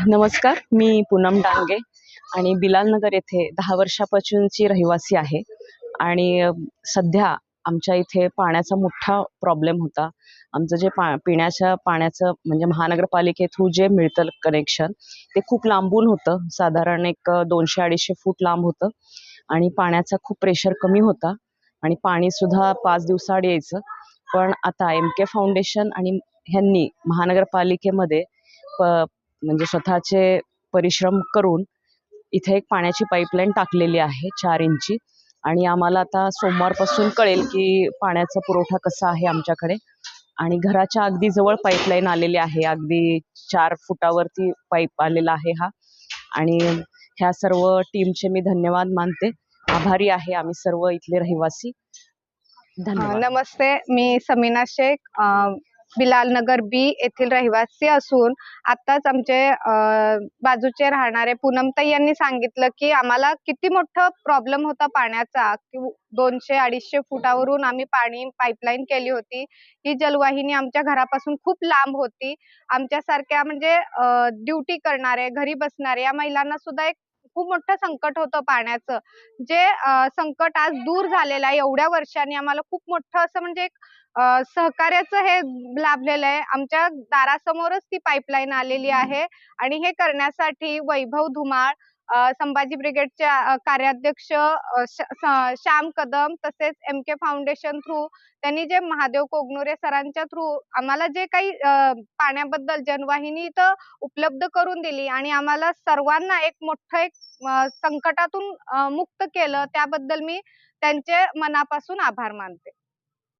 नमस्कार मी पूनम डांगे आणि बिलालनगर येथे दहा वर्षापासूनची रहिवासी आहे. आणि सध्या आमच्या इथे पाण्याचा मोठा प्रॉब्लेम होता. आमचं जे पा पिण्याच्या पाण्याचं म्हणजे महानगरपालिके थ्रू जे मिळतं कनेक्शन ते खूप लांबून होतं. साधारण एक दोनशे अडीचशे फूट लांब होतं. आणि पाण्याचा खूप प्रेशर कमी होता. आणि पाणीसुद्धा पाच दिवसाआड यायचं. पण आता एम के फाउंडेशन आणि ह्यांनी महानगरपालिकेमध्ये प म्हणजे स्वतःचे परिश्रम करून इथे एक पाण्याची पाईपलाईन टाकलेली आहे चार इंची आणि आम्हाला आता सोमवारपासून कळेल की पाण्याचा पुरवठा कसा आहे आमच्याकडे. आणि घराच्या अगदी जवळ पाईपलाईन आलेली आहे. अगदी चार फुटावरती पाईप आलेला आहे हा. आणि ह्या सर्व टीमचे मी धन्यवाद मानते. आभारी आहे आम्ही सर्व इथले रहिवासी. धन्यवाद. नमस्ते. मी समीना शेख बिलालनगर बिलाल नगर बी येथील रहिवासी असून आत्ताच आमचे बाजूचे राहणारे पूनमताई यांनी सांगितलं की आम्हाला किती मोठं प्रॉब्लेम होता पाण्याचा. की दोनशे अडीचशे फुटावरून आम्ही पाणी पाईपलाईन केली होती. ही जलवाहिनी आमच्या घरापासून खूप लांब होती. आमच्यासारख्या म्हणजे ड्युटी करणारे घरी बसणारे या महिलांना सुद्धा एक खूप मोठं संकट होतं पाण्याचं. जे संकट आज दूर झालेलं आहे एवढ्या वर्षांनी आम्हाला खूप मोठं असं म्हणजे एक सहकार्याचं हे लाभलेलं आहे. आमच्या दारासमोरच ती पाईपलाईन आलेली आहे आणि हे करण्यासाठी वैभव धुमाळ संभाजी ब्रिगेडचे अ, कार्याध्यक्ष श्याम कदम तसेच एम के फाउंडेशन थ्रू त्यांनी जे महादेव कोगनुरे सरांच्या थ्रू आम्हाला जे काही पाण्याबद्दल जनवाहिनी इथं उपलब्ध करून दिली आणि आम्हाला सर्वांना एक मोठं एक संकटातून मुक्त केलं त्याबद्दल मी त्यांचे मनापासून आभार मानते.